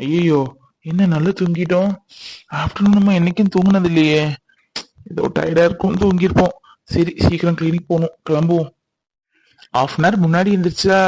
ஐயோ என்ன நல்லா தூங்கிட்டோம்? ஆஃப்டர்நூன் நம்ம என்னைக்கும் தூங்கினது இல்லையே ஏதோ டயர்டா இருக்கும் தூங்கியிருப்போம். சரி சீக்கிரம் கிளினிக் போகணும். கிளம்புவோம். ஆஃப் அன் ஹவர் முன்னாடி இருந்துச்சா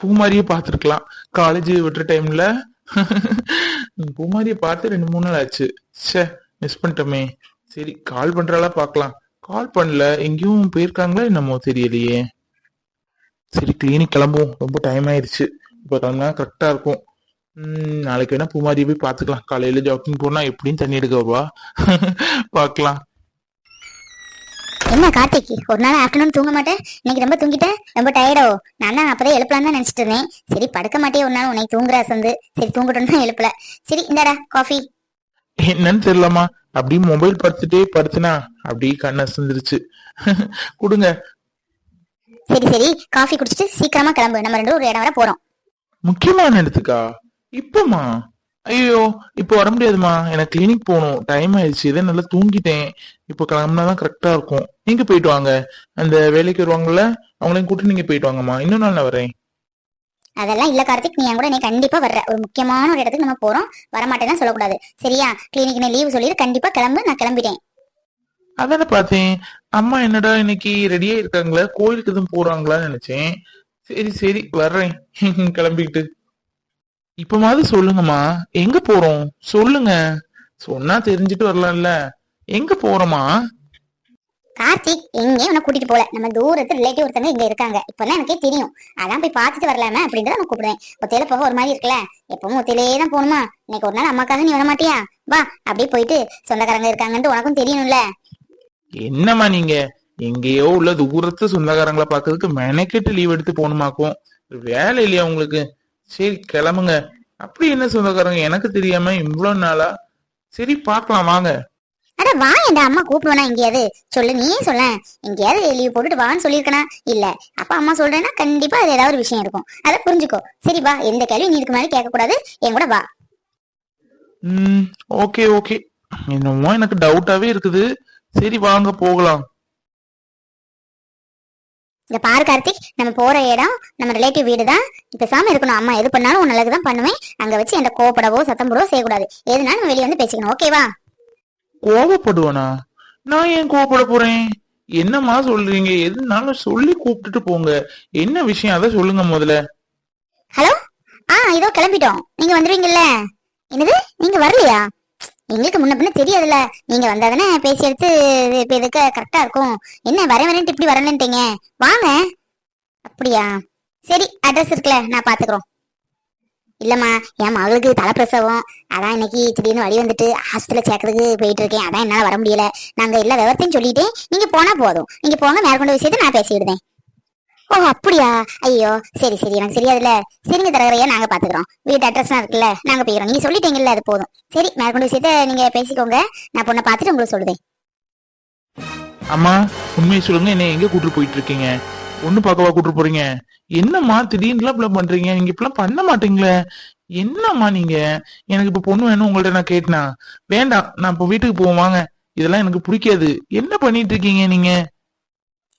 பூமாரியை பார்த்துருக்கலாம். காலேஜ் விட்டுற டைம்ல பூமாரியை பார்த்து ரெண்டு மூணு நாள் ஆச்சு. ச்சே மிஸ் பண்ணிட்டோமே. சரி கால் பண்றாளா பார்க்கலாம். கால் பண்ணல. எங்கேயும் போயிருக்காங்களா என்னமோ தெரியலையே. சரி கிளினிக் கிளம்புவோம். ரொம்ப டைம் ஆயிடுச்சு இப்போ கிளம்புனா கரெக்டா இருக்கும். நாளைக்கு வேணா பூமாரியை போய் பார்த்துக்கலாம். காலையில ஜாக்கிங் போனா எப்படியும் தண்ணி எடுக்க வருவா பார்க்கலாம். என்ன கார்த்திக் ஒரு நாள் ஆஃப்டர்நூன் தூங்க மாட்டேன். இன்னைக்கு ரொம்ப தூங்கிட்டேன். ரொம்ப டயர்டோ நான் தான் அப்பதான் எழுப்பலாம் தான் நினைச்சிட்டு இருந்தேன். சரி படுக்க மாட்டே ஒரு நாள். உனக்கு தூங்குற சந்து. சரி தூங்கட்டும் தான் எழுப்பல. சரி இந்தாடா காஃபி என்னன்னு தெரியலம்மா. அப்படியே மொபைல் பார்த்துட்டே படுத்துனா? அப்படியே கண்ணு அசந்துருச்சு. கொடுங்க. சரி சரி. காஃபி குடிச்சிட்டு சீக்கிரமா கிளம்பு. நம்ம ரெண்டு ஒரு இடம் வர போறோம். முக்கியமான இடத்துக்கா? இப்பமா ஐயோ இப்போ வர முடியாதுமா எனக்கு கிளினிக் போகணும். டைம் ஆயிடுச்சு. இதே நல்லா தூங்கிட்டேன். இப்போ கிளம்புனாதான் கரெக்டா இருக்கும். நீங்க போயிட்டு வாங்க. அந்த வேலைக்கு வருவாங்கல்ல அவங்களையும் கூட்டி நீங்க போயிட்டு வாங்கம்மா. இன்னும் நான் வரேன். அதெல்லாம் இல்ல கார்த்திக். நீ என் கூட நீ கண்டிப்பா வர்ற. ஒரு முக்கியமான ஒரு இடத்துக்கு நம்ம போறோம். வரமாட்டேன்னா சொல்லக்கூடாது. சரியா? கிளினிக் லீவு சொல்லிடு கண்டிப்பா கிளம்பு. நான் கிளம்பிட்டேன். அதானே பார்த்தேன். அம்மா என்னடா இன்னைக்கு ரெடியா இருக்காங்களா? கோயிலுக்கு எதுவும் போறாங்களான்னு நினைச்சேன். சரி சரி வர்றேன். கிளம்பிக்கிட்டு. இப்பமாவது சொல்லுங்கம்மா. எங்க போறோம்? சொல்லுங்க. சொன்னா தெரிஞ்சுட்டு வரலாம்ல. எங்க போறோமா கார்த்திக் எங்கேயும் உன்னை கூட்டிட்டு போல நம்ம தூரத்து ரிலேட்டிவ் ஒருத்தங்க இங்க இருக்காங்க. இப்பதான் எனக்கே தெரியும். அதான் போய் பார்த்துட்டு வரலாமே அப்படின்றத நான் கூப்பிடுவேன். ஒத்தையில போக ஒரு மாதிரி இருக்குல்ல. எப்பவும் ஒத்தையிலே தான் போகணுமா? இன்னைக்கு ஒரு நாள் அம்மாக்காக நீ வர மாட்டியா வா அப்படியே போயிட்டு சொந்தக்காரங்க இருக்காங்கன்ட்டு உனக்கும் தெரியணும்ல. என்னம்மா நீங்க? எங்கேயோ உள்ள தூரத்து சொந்தக்காரங்களை பாக்குறதுக்கு மெனக்கெட்டு லீவ் எடுத்து போகணுமாக்கும். வேலை இல்லையா உங்களுக்கு? சரி கிளம்புங்க. அப்படி என்ன சொந்தக்காரங்க? எனக்கு தெரியாம இவ்வளவு நாளா. சரி பார்க்கலாம் வாங்க. அட வா என் அம்மா கூப்பிடுவனா எங்கேயாவது? சொல்லு நீயே சொல்ல. எங்கேயாவது லீவ் போட்டுட்டு வான்னு சொல்லியிருக்கனா? இல்ல. அப்பா அம்மா சொல்றேன்னா கண்டிப்பா அது ஏதாவது ஒரு விஷயம் இருக்கும். அதை புரிஞ்சுக்கோ. சரி வா. எந்த கேள்வி நீ இதுக்கு முன்னாடி கேட்க கூடாது என் கூட வா. ம் ஓகே ஓகே. என்னமோ எனக்கு டவுட்டாவே இருக்குது. சரி வாங்க போகலாம். இந்த பாரு கார்த்திக் நம்ம போற இடம் நம்ம ரிலேட்டிவ் வீடு தான் பேசாம இருக்கணும். அம்மா எது பண்ணாலும் உன் தான் பண்ணுவேன். அங்க வச்சு என்கிட்ட கோவப்படவோ சத்தம் போடவோ செய்யக்கூடாது. எதுனாலும் நம்ம வெளியே வந்து பேசிக்கணும். ஓகேவா கோவப்படுவேனா? நான் ஏன் கோவப்பட போறேன்? என்னம்மா சொல்றீங்க? எதுனாலும் சொல்லி கூப்பிட்டுட்டு போங்க. என்ன விஷயம்? அதை சொல்லுங்க முதல்ல. ஹலோ ஆ இதோ கிளம்பிட்டோம். நீங்க வந்துருவீங்கல்ல? என்னது? நீங்க வரலையா? எங்களுக்கு முன்ன பின்ன தெரியாதுல்ல. நீங்க வந்தாதானே பேசி எடுத்து இப்போ இப்ப இதுக்கு கரெக்டா இருக்கும். என்ன வரேன் வரேன்ட்டு இப்படி வரலன்ட்டீங்க? வாங்க. அப்படியா? சரி அட்ரஸ் இருக்குல்ல நான் பாத்துக்கிறோம். இல்லம்மா என் மகளுக்கு தலைப்பிரசவம் அதான் இன்னைக்கு திடீர்னு வழி வந்துட்டு ஹாஸ்பிட்டல் சேர்க்கறதுக்கு போயிட்டு இருக்கேன். அதான் என்னால வர முடியல. நாங்க எல்லா விவரத்தையும் சொல்லிட்டேன் நீங்க போனா போதும். நீங்க போங்க மேற்கொண்ட விஷயத்தை நான் பேசிவிடுதேன் ஓ அப்படியா? ஐயோ சரி சரி எனக்கு தெரியாதுல்ல. சரிங்க தரகரையா நாங்க பாத்துக்கிறோம். வீட்டு அட்ரஸ்லாம் இருக்குல்ல நாங்க போயிடும் நீங்க சொல்லிட்டீங்கல்ல அது போதும். சரி மேற்கொண்டு விஷயத்த நீங்க பேசிக்கோங்க. நான் பொண்ணை பார்த்துட்டு உங்களுக்கு சொல்லுதேன் அம்மா உண்மையை சொல்லுங்க. என்ன எங்க கூட்டிட்டு போயிட்டு இருக்கீங்க? ஒண்ணு பார்க்கவா கூட்டிட்டு போறீங்க? என்னம்மா திடீர்னு இப்படி பண்றீங்க? நீங்க இப்படிலாம் பண்ண மாட்டீங்களே. என்னம்மா நீங்க? எனக்கு இப்ப பொண்ணு வேணும் உங்கள்ட்ட நான் கேட்டனா? வேண்டாம் நான் இப்ப வீட்டுக்கு போவோம். வாங்க. இதெல்லாம் எனக்கு பிடிக்காது. என்ன பண்ணிட்டு இருக்கீங்க நீங்க?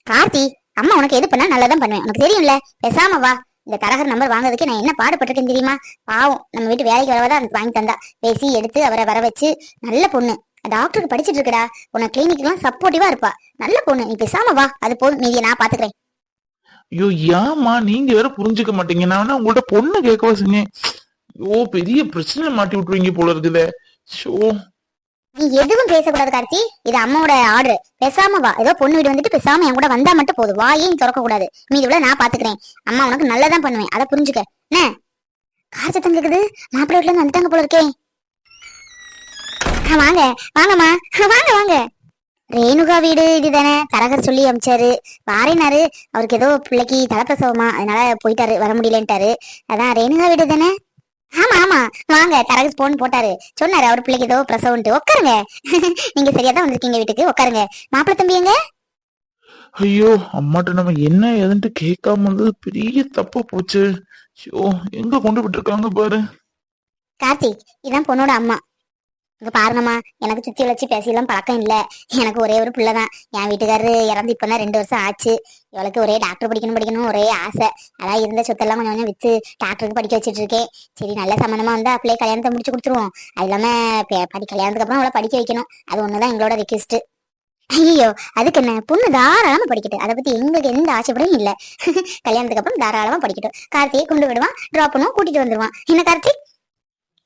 கார்த்தி அம்மா உனக்கு எது பண்ணா நல்லதான் பண்ணுவேன். உனக்கு தெரியும்ல பேசாம வா. இந்த தரகர் நம்பர் வாங்குறதுக்கு நான் என்ன பாடுபட்டிருக்கேன் தெரியுமா? பாவம் நம்ம வீட்டு வேலைக்கு வரவதான் எனக்கு வாங்கி தந்தா. பேசி எடுத்து அவரை வர வச்சு நல்ல பொண்ணு. டாக்டருக்கு படிச்சிட்டு இருக்கடா. உன கிளினிக்லாம் சப்போர்ட்டிவா இருப்பா. நல்ல பொண்ணு. நீ பேசாம வா. அது போதும். மீதியை நான் பாத்துக்கிறேன். ஐயோ ஏமா நீங்க வேற புரிஞ்சுக்க மாட்டீங்க. நான் வேணா உங்கள்ட்ட பொண்ணு கேட்கவா செஞ்சேன் ஓ பெரிய பிரச்சனை மாட்டி விட்டுருவீங்க போல இருக்குதே. ஷோ நீ எதுவும் பேசக்கூடாது கார்த்தி. இது அம்மாவோட ஆர்டர் பேசாம வா. ஏதோ பொண்ணு வீடு வந்துட்டு பேசாம என் கூட வந்தா மட்டும் போதும். வாயையும் திறக்க கூடாது மீதி விட நான் பாத்துக்கிறேன். அம்மா உனக்கு நல்லதான் பண்ணுவேன். அதை புரிஞ்சுக்க. என்ன? கார் சத்தம் கேக்குது மாப்பிள்ள வீட்டுல இருந்து வந்துட்டாங்க போல இருக்கேன் வாங்க. வாங்கம்மா. வாங்க வாங்க. ரேணுகா வீடு இதுதானே. தரகர் சொல்லி அமிச்சாரு. வாரினாரு. அவருக்கு ஏதோ பிள்ளைக்கு தலைப்பிரசவமா. அதனால போயிட்டாரு. வர முடியலன்ட்டாரு. அதான் ரேணுகா வீடு தானே? ஆமா ஆமா. வாங்க தரகர் போன் போட்டாரு. சொன்னாரு அவர் பிள்ளைக்கு ஏதோ பிரசவம்ட்டு உட்காருங்க. நீங்க சரியா தான் வந்திருக்கீங்க வீட்டுக்கு. உட்காருங்க. மாப்பிள்ளை தம்பி எங்க? ஐயோ அம்மாட்ட நம்ம என்ன ஏதுன்ட்டு கேட்காம வந்தது பெரிய தப்பா போச்சு. ஷோ எங்க கொண்டு விட்டுருக்காங்க பாரு. கார்த்திக் இதான் பொண்ணோட அம்மா. இங்க பாருங்கம்மா எனக்கு சுத்தி வச்சு பேசியெல்லாம் பழக்கம் இல்ல. எனக்கு ஒரே ஒரு பிள்ளை தான் என் வீட்டுக்காரரு இறந்து இப்பதான் ரெண்டு வருஷம் ஆச்சு. இவளுக்கு ஒரே டாக்டர் படிக்கணும் படிக்கணும் ஒரே ஆசை. அதான் இருந்த சொத்தெல்லாம் கொஞ்சம் கொஞ்சம் வித்து டாக்டருக்கு படிக்க வச்சிட்டு இருக்கேன். சரி நல்ல சம்மந்தமா வந்தா அப்படியே கல்யாணத்தை முடிச்சு கொடுத்துருவோம். அது இல்லாம படி கல்யாணத்துக்கு அப்புறம் அவளை படிக்க வைக்கணும். அது ஒண்ணுதான் எங்களோட ரிக்வெஸ்ட் ஐயோ அதுக்கு என்ன? பொண்ணு தாராளமா படிக்கட்டும். அதை பத்தி எங்களுக்கு எந்த ஆசைப்படையும் இல்ல. கல்யாணத்துக்கு அப்புறம் தாராளமா படிக்கட்டும். கார்த்தியை கொண்டு விடுவான் டிராப் பண்ணுவான் கூட்டிட்டு வந்துருவான். என்ன கார்த்திக்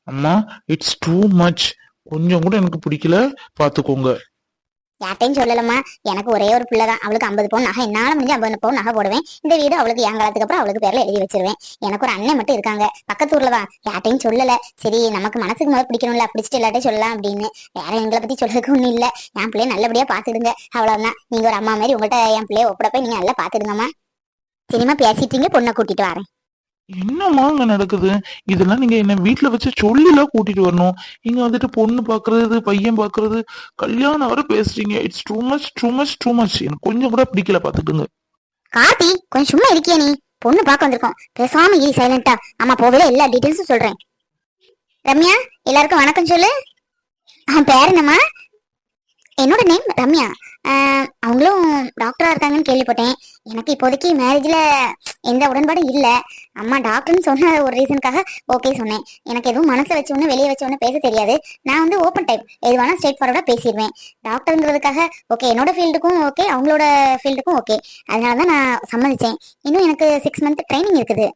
அம்மா இட்ஸ் டூ மச் கொஞ்சம் கூட எனக்கு பிடிக்கல. பாத்துக்கோங்க. யார்ட்டையும் சொல்லலம்மா. எனக்கு ஒரே ஒரு பிள்ளை தான் அவளுக்கு ஐம்பது பவுன் நகை என்னால முடிஞ்சு ஐம்பது பவுன் நகை போடுவேன். இந்த வீடு அவளுக்கு என் காலத்துக்கு அப்புறம் அவளுக்கு பேர்ல எழுதி வச்சிருவேன். எனக்கு ஒரு அண்ணன் மட்டும் இருக்காங்க. பக்கத்து ஊர்ல தான். யார்ட்டையும் சொல்லல. சரி நமக்கு மனசுக்கு முதல் பிடிக்கணும்ல. பிடிச்சிட்டு எல்லாட்டையும் சொல்லலாம் அப்படின்னு. வேற எங்களை பத்தி சொல்றதுக்கு ஒண்ணும் இல்ல. என் பிள்ளைய நல்லபடியா பாத்துடுங்க அவ்வளவுதான். நீங்க ஒரு அம்மா மாதிரி உங்கள்கிட்ட என் பிள்ளைய ஒப்படப்ப நீங்க நல்லா பாத்துடுங்கம்மா சினிமா பேசிட்டீங்க பொண்ணை கூட்டிட்டு வரேன். என்னம்மா அங்க நடக்குது? இதெல்லாம் நீங்க என்ன வீட்டுல வச்சு சொல்லிலாம் கூட்டிட்டு வரணும். இங்க வந்துட்டு பொண்ணு பாக்குறது பையன் பாக்குறது கல்யாணம் வர பேசுறீங்க. It's too much too much too much எனக்கு கொஞ்சம் கூட பிடிக்கல பாத்துக்கோங்க. கார்த்தி கொஞ்சம் சும்மா இருக்கியா நீ? பொண்ணு பார்க்க வந்திருக்கோம். பேசாம இரு சைலண்டா ஆமா போகல எல்லா டீடைல்ஸும் சொல்றேன். ரம்யா எல்லாருக்கும் வணக்கம் சொல்லு. அவன் பேர் என்னம்மா? என்னோட நேம் ரம்யா. அவங்களும் டாக்டரா இருக்காங்கன்னு கேள்விப்பட்டேன். எனக்கு இப்போதைக்கு மேரேஜ்ல எந்த உடன்பாடும் இல்லை. அம்மா டாக்டர்னு சொன்ன ஒரு ரீசனுக்காக ஓகே சொன்னேன். எனக்கு எதுவும் மனசில் வச்சு ஒன்று வெளியே வச்சு ஒன்று பேச தெரியாது. நான் வந்து ஓப்பன் டைப் எது வேணால் ஸ்ட்ரெயிட் ஃபார்வர்டாக பேசிடுவேன். டாக்டருங்கிறதுக்காக ஓகே என்னோட ஃபீல்டுக்கும் ஓகே அவங்களோட ஃபீல்டுக்கும் ஓகே அதனால தான் நான் சம்மதிச்சேன். இன்னும் எனக்கு சிக்ஸ் மந்த் ட்ரைனிங் இருக்குது.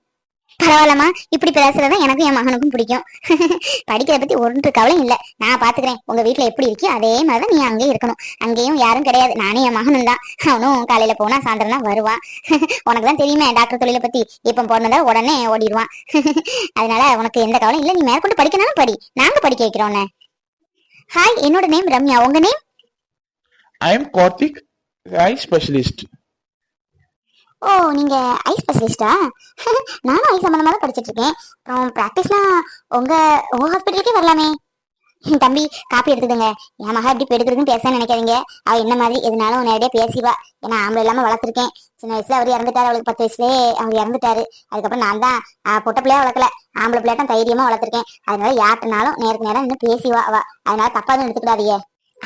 பரவாயில்லம்மா. இப்படி பேசுறதா எனக்கும் என் மகனுக்கும் பிடிக்கும். படிக்கிறத பத்தி ஒன்று கவலையும் இல்ல. நான் பாத்துக்கிறேன். உங்க வீட்டுல எப்படி இருக்கியோ அதே மாதிரிதான் நீ அங்கேயும் இருக்கணும். அங்கேயும் யாரும் கிடையாது. நானும் என் மகனும் தான். அவனும் காலையில போனா சாயந்தரம் தான் வருவான். உனக்கு தான் தெரியுமே டாக்டர் தொழிலை பத்தி. இப்ப போனதா உடனே ஓடிடுவான். அதனால உனக்கு எந்த கவலையும் இல்ல. நீ மேற்கொண்டு படிக்கனாலும் படி. நாங்க படிக்க வைக்கிறோம் ஹாய் என்னோட நேம் ரம்யா. உங்க name I am Karthik eye specialist oh நீங்க ஐ ஸ்பெஷலிஸ்டா நானும் ஐ சம்பந்தமா தான் படிச்சிட்டு இருக்கேன் அப்புறம் ப்ராக்டிஸ்லாம் உங்க உங்க ஹாஸ்பிட்டலுக்கே வரலாமே. தம்பி காப்பி எடுத்துடுங்க என் மகா எப்படி எடுக்கிறதுன்னு பேச நினைக்காதீங்க. அவ என்ன மாதிரி எதுனாலும் நேரடியா பேசிவா ஏன்னா ஆம்பளை இல்லாம வளர்த்துருக்கேன். சின்ன வயசுல அவர் இறந்துட்டாரு அவளுக்கு பத்து வயசுலயே அவர் இறந்துட்டாரு. அதுக்கப்புறம் நான் தான் பொட்ட பிள்ளையா வளர்க்கல. ஆம்பளை பிள்ளையா தான் தைரியமா வளர்த்துருக்கேன். அதனால யார்கிட்டனாலும் நேருக்கு நேரம் இன்னும் பேசிவா அவ. அதனால தப்பா எடுத்துக்கிடாதீங்க.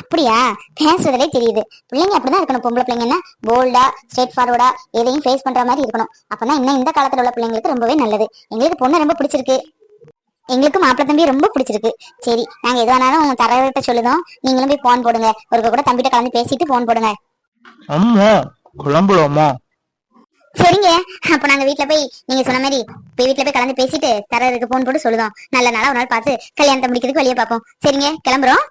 அப்படியா? பேசுறதுலே தெரியுது. பிள்ளைங்க அப்படிதான் இருக்கணும். பொம்பளை பிள்ளைங்கன்னா போல்டா ஸ்ட்ரெயிட் ஃபார்வர்டா எதையும் ஃபேஸ் பண்ற மாதிரி இருக்கணும். அப்பதான் இன்னும் இந்த காலத்துல உள்ள பிள்ளைங்களுக்கு ரொம்பவே நல்லது. எங்களுக்கு பொண்ணு ரொம்ப பிடிச்சிருக்கு. எங்களுக்கு மாப்பிள்ளை தம்பி ரொம்ப பிடிச்சிருக்கு. சரி நாங்க எது வேணாலும் தரகிட்ட சொல்லுதோம். நீங்களும் போய் போன் போடுங்க. ஒருக்க கூட தம்பிட்ட கலந்து பேசிட்டு போன் போடுங்க. அம்மா குழம்புலாமா சரிங்க. அப்ப நாங்க வீட்ல போய் நீங்க சொன்ன மாதிரி போய் வீட்ல போய் கலந்து பேசிட்டு தரருக்கு போன் போட்டு சொல்லுதோம். நல்ல நாளா ஒரு நாள் பார்த்து கல்யாணத்தை முடிக்கிறதுக்கு வழியை பார்ப்போம். சரிங்க கிளம்புறோம்.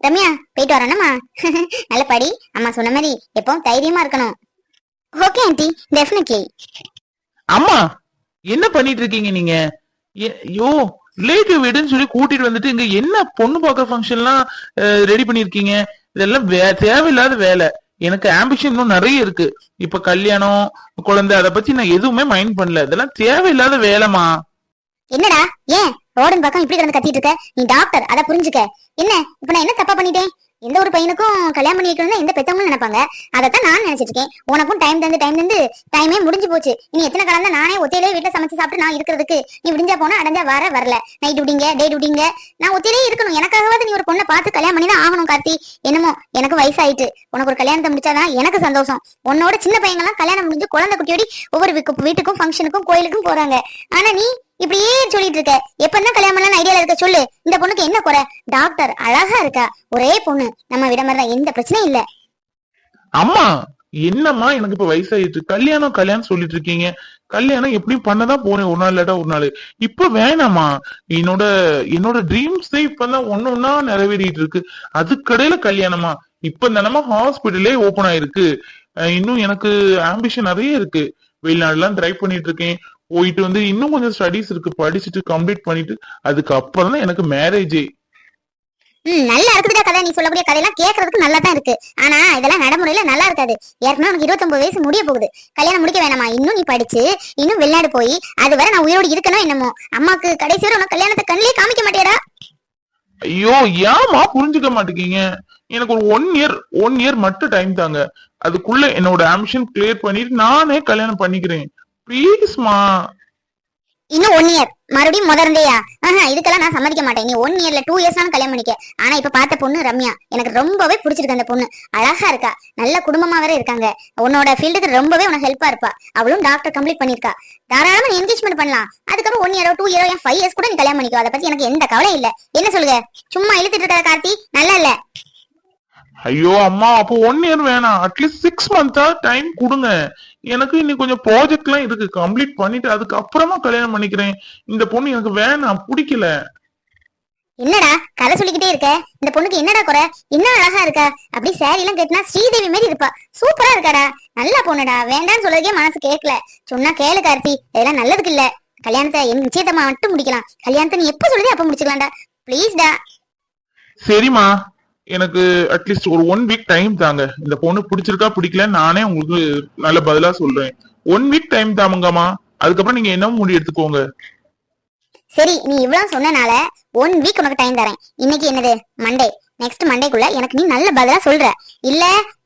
ரம்யா போயிட்டு வரணுமா? நல்ல படி. அம்மா சொன்ன மாதிரி எப்பவும் தைரியமா இருக்கணும். Okay aunty. டெஃபினெட்லி அம்மா என்ன பண்ணிட்டு இருக்கீங்க நீங்க? ஏ- ஐயோ ரிலேட்டிவ் வீடுன்னு சொல்லி கூட்டிட்டு வந்துட்டு இங்க என்ன பொண்ணு பார்க்க ஃபங்க்ஷன்லாம் ரெடி பண்ணிருக்கீங்க? இதெல்லாம் வே- தேவையில்லாத வேலை. எனக்கு ஆம்பிஷன் இன்னும் நிறைய இருக்கு. இப்ப கல்யாணம் குழந்தை அதை பத்தி நான் எதுவுமே மைண்ட் பண்ணல. இதெல்லாம் தேவையில்லாத வேலைமா என்னடா? ஏன்? ரோடன் பக்கம் இப்படி கிடந்து கத்திட்டு இருக்க? நீ டாக்டர் அதை புரிஞ்சுக்க. என்ன? இப்ப நான் என்ன தப்பா பண்ணிட்டேன்? எந்த ஒரு பையனுக்கும் கல்யாணம் பண்ணி வைக்கணும் எந்த பெத்தவங்களும் நினைப்பாங்க? அதைத்தான் நான் நினைச்சிட்டு இருக்கேன். உனக்கும் டைம் தந்து டைம் தந்து டைமே முடிஞ்சு போச்சு. இனி எத்தனை காலம் தான் நானே ஒத்தையிலே வீட்டுல சமைச்சு சாப்பிட்டு நான் இருக்கிறதுக்கு? நீ விடிஞ்சா போனா அடைஞ்சா வர வரல. நைட் விடிங்க டே விடிங்க. நான் ஒத்தையிலே இருக்கணும். எனக்காகவாது நீ ஒரு பொண்ணை பார்த்து கல்யாணம் பண்ணி தான் ஆகணும் கார்த்தி. என்னமோ எனக்கு வயசாயிட்டு. உனக்கு ஒரு கல்யாணத்தை முடிச்சாதான் எனக்கு சந்தோஷம். உன்னோட சின்ன பையங்கள்லாம் கல்யாணம் முடிஞ்சு குழந்தை குட்டியோடி ஒவ்வொரு வீட்டுக்கும் ஃபங்க்ஷனுக்கும் கோயிலுக்கும் போறாங்க. ஆனா நீ இப்படியே சொல்லிட்டு இருக்க. எப்பதான் கல்யாணம் பண்ணலாம் ஐடியால இருக்க சொல்லு. இந்த பொண்ணுக்கு என்ன குறை? டாக்டர் அழகா இருக்கா? ஒரே பொண்ணு. நம்ம விட மாதிரி எந்த பிரச்சனையும் இல்ல. அம்மா என்னம்மா எனக்கு இப்ப வயசாயிட்டு? கல்யாணம் கல்யாணம் சொல்லிட்டு இருக்கீங்க. கல்யாணம் எப்படியும் பண்ணதான் போறேன். ஒரு நாள் இல்லாட்டா ஒரு நாள். இப்ப வேணாமா என்னோட என்னோட ட்ரீம்ஸ் இப்பதான் ஒன்னு ஒன்னா நிறைவேறிட்டு இருக்கு. அதுக்கடையில கல்யாணமா இப்ப தானமா ஹாஸ்பிட்டலே ஓபன் ஆயிருக்கு. இன்னும் எனக்கு ஆம்பிஷன் நிறைய இருக்கு. வெளிநாடுலாம் ட்ரை பண்ணிட்டு இருக்கேன். போயிட்டு வந்து இன்னும் கொஞ்சம் ஸ்டடிஸ் இருக்கு. படிச்சுட்டு கம்ப்ளீட் பண்ணிட்டு அதுக்கப்புறம் தான் எனக்கு மேரேஜே ம் நல்லா இருக்குதுடா கதை. நீ சொல்லக்கூடிய கதையெல்லாம் கேட்கறதுக்கு நல்லா தான் இருக்கு. ஆனா இதெல்லாம் நடைமுறையில நல்லா இருக்காது. ஏற்கனவே உனக்கு இருபத்தொன்பது வயசு முடிய போகுது. கல்யாணம் முடிக்க வேணாமா? இன்னும் நீ படிச்சு இன்னும் வெளிநாடு போய் அது வரை நான் உயிரோடு இருக்கணும் என்னமோ? அம்மாக்கு கடைசி வரை உனக்கு கல்யாணத்தை கண்ணிலே காமிக்க மாட்டேடா ஐயோ ஏமா புரிஞ்சுக்க மாட்டேங்கீங்க? எனக்கு ஒரு ஒன் இயர் ஒன் இயர் மட்டும் டைம் தாங்க. அதுக்குள்ள என்னோட ஆம்பிஷன் கிளியர் பண்ணிட்டு நானே கல்யாணம் பண்ணிக்கிறேன். ப்ளீஸ்மா இன்னும் ஒன் இயர் மறுபடியும் முதர்ந்தேயா ஆஹா இதுக்கெல்லாம் நான் சம்மதிக்க மாட்டேன். நீ ஒன் இயர்ல டூ இயர்ஸ் கல்யாணம் பண்ணிக்க. ஆனா இப்ப பார்த்த பொண்ணு ரம்யா. எனக்கு ரொம்பவே பிடிச்சிருக்கு அந்த பொண்ணு. அழகா இருக்கா. நல்ல குடும்பமா வேற இருக்காங்க. உன்னோட ஃபீல்டுக்கு ரொம்பவே உனக்கு ஹெல்ப்பா இருப்பா. அவளும் டாக்டர் கம்ப்ளீட் பண்ணிருக்கா. தாராளமா நீ என்கேஜ்மெண்ட் பண்ணலாம். அதுக்கப்புறம் ஒன் இயரோ டூ இயரோ என் ஃபைவ் இயர்ஸ் கூட நீ கல்யாணம் பண்ணிக்கோ. அதை பத்தி எனக்கு எந்த கவலையும் இல்ல. என்ன சொல்லுங்க? சும்மா இழுத்துட்டு இருக்காத கார்த்தி. நல்லா இல்ல? ஐயோ அம்மா அப்போ ஒன் இயர் வேணாம். அட்லீஸ்ட் சிக்ஸ் மந்த்தா டைம் கொடுங்க. எனக்கு இன்னும் கொஞ்சம் ப்ராஜெக்ட் எல்லாம் இருக்கு. கம்ப்ளீட் பண்ணிட்டு அதுக்கப்புறமா கல்யாணம் பண்ணிக்கிறேன். இந்த பொண்ணு எனக்கு வேணாம். பிடிக்கல. என்னடா? கதை சொல்லிக்கிட்டே இருக்க. இந்த பொண்ணுக்கு என்னடா குறை? இன்னும் அழகா இருக்கா? அப்படி சாரி எல்லாம் கட்டினா ஸ்ரீதேவி மாதிரி இருப்பா. சூப்பரா இருக்காடா. நல்லா பொண்ணுடா. வேண்டாம்னு சொல்றதுக்கே மனசு கேட்கல. சொன்னா கேளு கார்த்தி. இதெல்லாம் நல்லதுக்கு இல்ல. கல்யாணத்தை என் நிச்சயத்தமா மட்டும் முடிக்கலாம். கல்யாணத்தை நீ எப்ப சொல்லுதே அப்ப முடிச்சுக்கலாம்டா. ப்ளீஸ்டா சரிம்மா. எனக்கு அட்லீஸ்ட் ஒரு ஒன் வீக் டைம் தாங்க. இந்த பொண்ணு பிடிச்சிருக்கா பிடிக்கல நானே உங்களுக்கு நல்ல பதிலா சொல்றேன். ஒன் வீக் டைம் தாமுங்கம்மா. அதுக்கப்புறம் நீங்க என்ன முடிவு எடுத்துக்கோங்க. சரி நீ இவ்வளவு சொன்னனால ஒன் வீக் உனக்கு டைம் தரேன். இன்னைக்கு என்னது? மண்டே நெக்ஸ்ட் மண்டேக்குள்ள எனக்கு நீ நல்ல பதிலா சொல்ற. இல்ல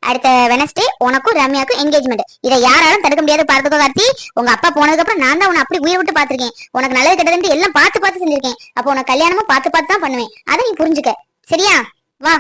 அடுத்த வெனஸ்டே உனக்கும் ரம்யாக்கும் என்கேஜ்மெண்ட் இதை யாராலும் தடுக்க முடியாது பார்த்துக்கோ கார்த்தி. உங்க அப்பா போனதுக்கு அப்புறம் நான் தான் உன்னை அப்படி உயிர் விட்டு பாத்திருக்கேன் உனக்கு நல்லது கெட்டதுன்னு எல்லாம் பார்த்து பார்த்து செஞ்சிருக்கேன். அப்போ உனக்கு கல்யாணமும் பார்த்து பார்த்து தான் பண்ணுவேன். அதை நீ புரிஞ்சுக்க. சரியா? வா